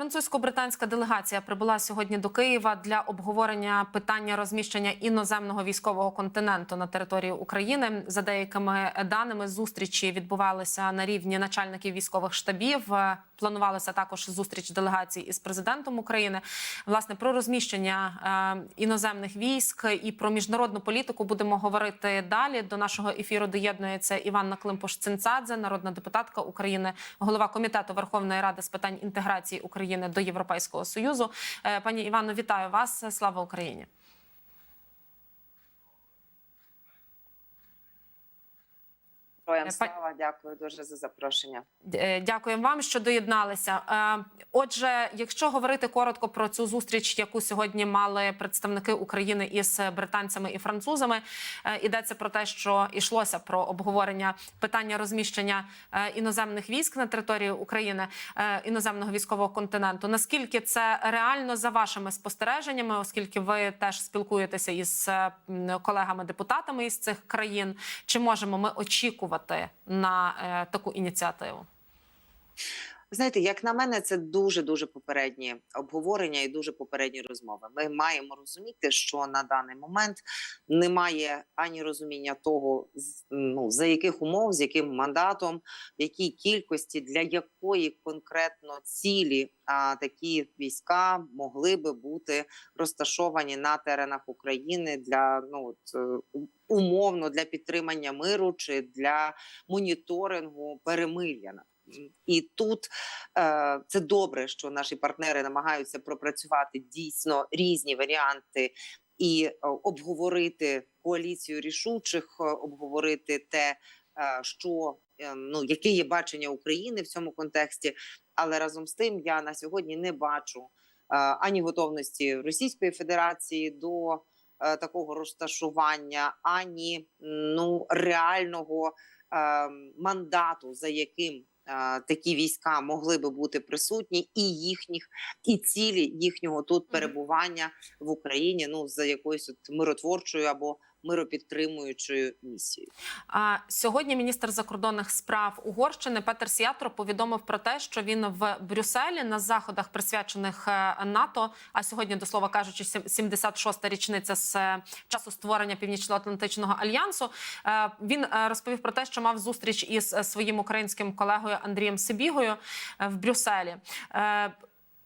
Французько-британська делегація прибула сьогодні до Києва для обговорення питання розміщення іноземного військового континенту на території України. За деякими даними зустрічі відбувалися на рівні начальників військових штабів. Е, Планувалася також зустріч делегацій із президентом України. Власне про розміщення е, іноземних військ і про міжнародну політику будемо говорити далі. До нашого ефіру доєднується Іванна Климпуш-Цинцадзе, народна депутатка України, голова комітету Верховної Ради з питань інтеграції України до Європейського союзу. Е, Пані Івано, вітаю вас! Слава Україні! Героям Па- слава, дякую дуже за запрошення. Е, Дякуємо вам, що доєдналися. Е, Отже, якщо говорити коротко про цю зустріч, яку сьогодні мали представники України із британцями і французами, е, йдеться про те, що йшлося про обговорення питання розміщення е, іноземних військ на території України, е, іноземного військового континенту. Наскільки це реально за вашими спостереженнями, оскільки ви теж спілкуєтеся із е, колегами-депутатами із цих країн, чи можемо ми очікувати на е, таку ініціативу? Знаєте, як на мене, це дуже дуже попередні обговорення і дуже попередні розмови. Ми маємо розуміти, що на даний момент немає ані розуміння того, ну за яких умов, з яким мандатом, в якій кількості, для якої конкретно цілі а, такі війська могли би бути розташовані на теренах України для ну от, е, умовно для підтримання миру чи для моніторингу перемир'я. І тут е, це добре, що наші партнери намагаються пропрацювати дійсно різні варіанти і е, обговорити коаліцію рішучих, е, обговорити те, е, що е, ну яке є бачення України в цьому контексті. Але разом з тим я на сьогодні не бачу ані готовності Російської Федерації до такого розташування, ані ну реального мандату, за яким е, такі війська могли би бути присутні, і їхніх і цілі їхнього тут перебування в Україні, ну за якоюсь от миротворчою або миропідтримуючою місією. А сьогодні міністр закордонних справ Угорщини Петер Сіатро повідомив про те, що він в Брюсселі на заходах, присвячених е, НАТО. А сьогодні, до слова кажучи, сім- 76-та річниця з е, часу створення Північно-Атлантичного альянсу. Е, Він розповів про те, що мав зустріч із своїм українським колегою Андрієм Сибігою в Брюсселі.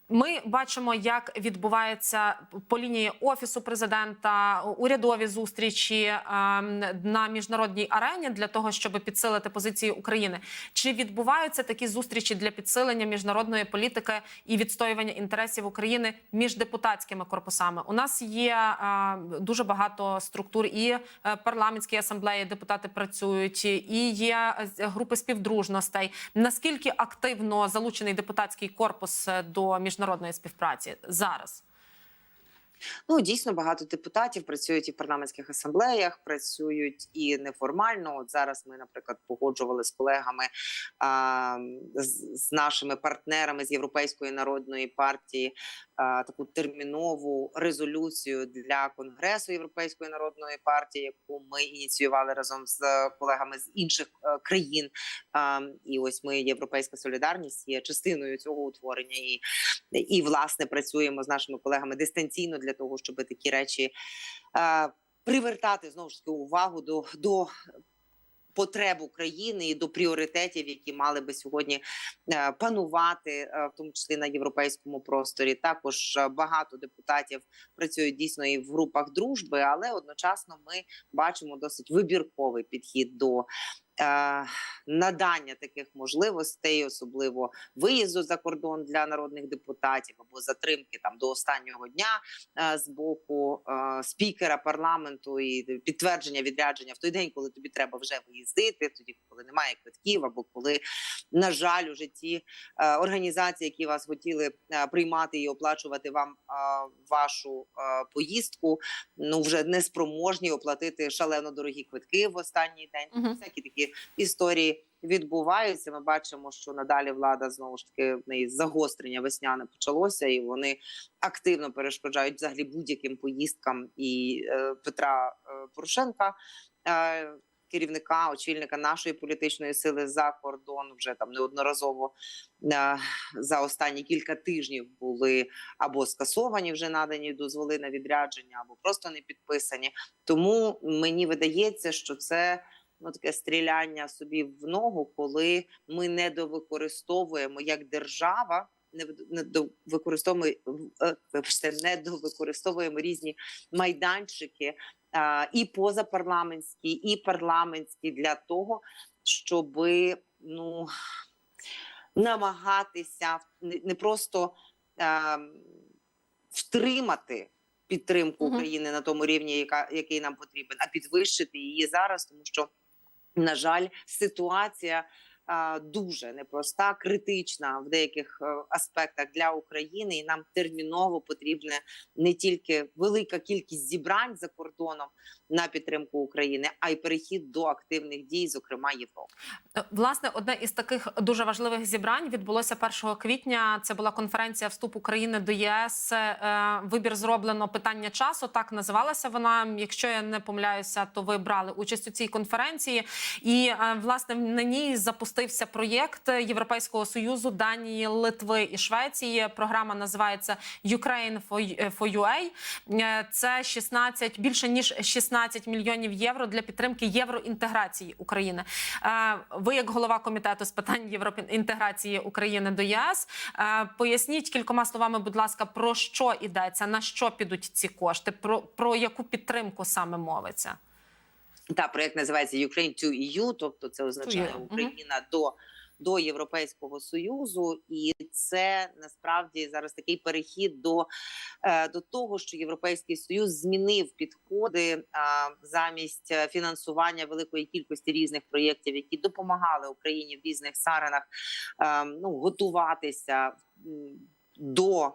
Ми бачимо, як відбувається по лінії офісу президента урядові зустрічі ем, на міжнародній арені для того, щоб підсилити позиції України. Чи відбуваються такі зустрічі для підсилення міжнародної політики і відстоювання інтересів України між депутатськими корпусами? У нас є е, дуже багато структур і е, парламентські асамблеї депутати працюють, і є е, групи співдружностей. Наскільки активно залучений депутатський корпус е, до міжнародної співпраці зараз? Ну дійсно багато депутатів працюють і в парламентських асамблеях, працюють і неформально. От зараз ми, наприклад, погоджували з колегами а, з, нашими партнерами з Європейської народної партії а, таку термінову резолюцію для конгресу Європейської народної партії, яку ми ініціювали разом з колегами з інших е, країн. А, і ось ми, Європейська солідарність, є частиною цього утворення і і власне працюємо з нашими колегами дистанційно для того, щоб такі речі е, привертати знову ж таки увагу до, до потреб України і до пріоритетів, які мали би сьогодні е, панувати, е, в тому числі на європейському просторі. Також багато депутатів працюють дійсно і в групах дружби, але одночасно ми бачимо досить вибірковий підхід до. Е, Надання таких можливостей, особливо виїзду за кордон для народних депутатів або затримки там до останнього дня е, з боку е, спікера парламенту і підтвердження відрядження в той день, коли тобі треба вже виїздити, тоді коли немає квитків, або коли на жаль, уже ті е, організації, які вас хотіли приймати і оплачувати вам вашу поїздку, ну вже не спроможні оплатити шалено дорогі квитки в останній день. Мгм. Всякі такі історії відбуваються. Ми бачимо, що надалі влада знову ж таки в неї загострення весняне почалося, і вони активно перешкоджають взагалі будь-яким поїздкам і е, Петра е, Порошенка. Е, керівника, очільника нашої політичної сили за кордон вже там неодноразово е, за останні кілька тижнів були або скасовані вже надані дозволи на відрядження, або просто не підписані. Тому мені видається, що це ну таке стріляння собі в ногу, коли ми недовикористовуємо як держава. Не в- не до використовуємо е, вибачте, не довикористовуємо різні майданчики а, і позапарламентські, і парламентські для того, щоб ну намагатися не просто а, втримати підтримку. України на тому рівні, яка який нам потрібен, а підвищити її зараз, тому що на жаль, ситуація дуже непроста, критична в деяких е, аспектах для України, і нам терміново потрібна не тільки велика кількість зібрань за кордоном на підтримку України, а й перехід до активних дій, зокрема Європи. Е, Власне, одне із таких дуже важливих зібрань відбулося 1 квітня. Це була конференція вступ України до ЄС. Е, Вибір зроблено питання часу. Так називалася вона. Якщо я не помиляюся, то ви брали участь у цій конференції. І власне на ній запустився проєкт Європейського союзу, Данії, Литви і Швеції. Програма називається Ukraine for UA. Е, Це 16, більше ніж 16 мільйонів євро для підтримки євроінтеграції України. Е, Ви, як голова комітету з питань євроінтеграції України до ЄС, е, поясніть кількома словами, будь ласка, про що йдеться, на що підуть ці кошти, про, про яку підтримку саме мовиться. Та проект називається Ukraine to EU, тобто це означає мгм. Україна до. До Європейського союзу, і це насправді зараз такий перехід до, е, до того, що Європейський Союз змінив підходи замість е, фінансування великої кількості різних проєктів, які допомагали Україні в різних саринах е, ну, готуватися до.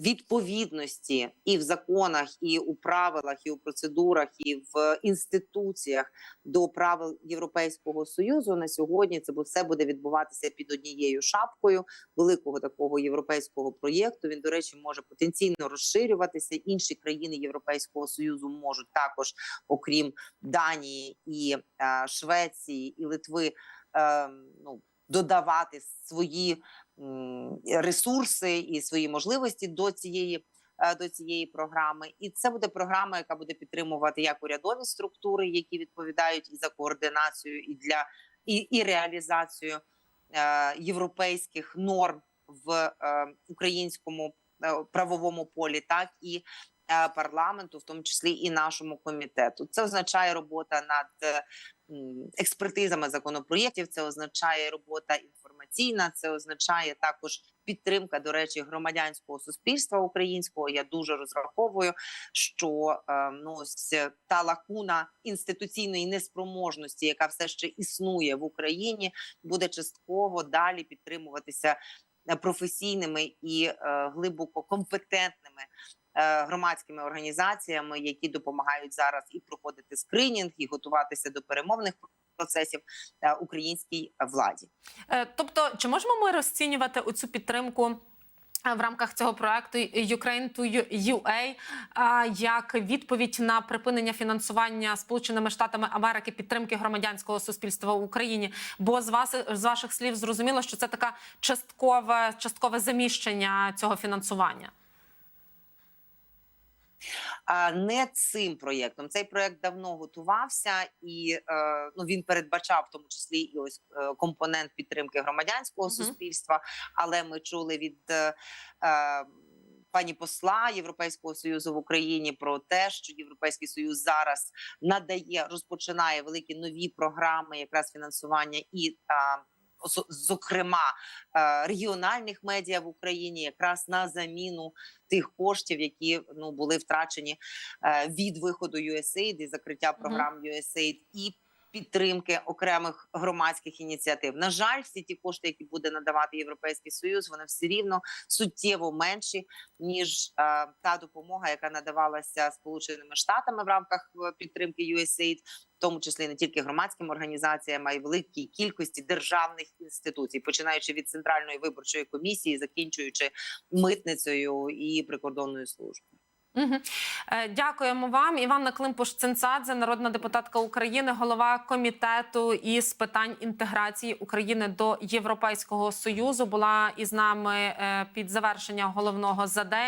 Відповідності і в законах, і у правилах, і у процедурах, і в інституціях до правил Європейського союзу на сьогодні це все буде відбуватися під однією шапкою великого такого європейського проєкту. Він, до речі, може потенційно розширюватися. Інші країни Європейського союзу можуть також, окрім Данії і е, Швеції і Литви, е, ну додавати свої ресурси і свої можливості до цієї. е, До цієї програми, і це буде програма, яка буде підтримувати як урядові структури, які відповідають і за координацію, і для і, і реалізацію е, європейських норм в е, українському правовому полі, так і парламенту, в тому числі і нашому комітету. Це означає робота над експертизами законопроєктів. Це означає робота інформаційна. Це означає також підтримка, до речі, громадянського суспільства українського. Я дуже розраховую, що е, ну ось та лакуна інституційної неспроможності, яка все ще існує в Україні, буде частково далі підтримуватися е, професійними і е, глибоко компетентними. е, Громадськими організаціями, які допомагають зараз і проходити скринінг, і готуватися до перемовних процесів е, українській владі. Е, Тобто, чи можемо ми розцінювати оцю підтримку? е, В рамках цього проекту Ukraine to UA як відповідь на припинення фінансування Сполученими Штатами Америки підтримки громадянського суспільства в Україні. Бо з вас з ваших слів зрозуміло, що це така часткове часткове заміщення цього фінансування. Не цим проєктом. Цей проєкт давно готувався, і е, ну він передбачав в тому числі і ось е, компонент підтримки громадянського Мгм. суспільства. Але ми чули від е, е, пані посла Європейського союзу в Україні про те, що Європейський союз зараз надає, розпочинає великі нові програми, якраз фінансування і. Зокрема, е, регіональних медіа в Україні якраз на заміну тих коштів, які ну були втрачені е, від виходу USAID і закриття програм USAID і підтримки окремих громадських ініціатив. На жаль, всі ті кошти, які буде надавати Європейський Союз, вони все рівно суттєво менші ніж е, та допомога, яка надавалася Сполученими Штатами в рамках е, підтримки USAID, в тому числі не тільки громадським організаціям, а й великій кількості державних інституцій, починаючи від центральної виборчої комісії, закінчуючи митницею і прикордонною службою. Угу. Дякуємо вам. Іванна Климпуш-Цинцадзе, народна депутатка України, голова комітету із питань інтеграції України до Європейського союзу, була із нами е, під завершення головного за день.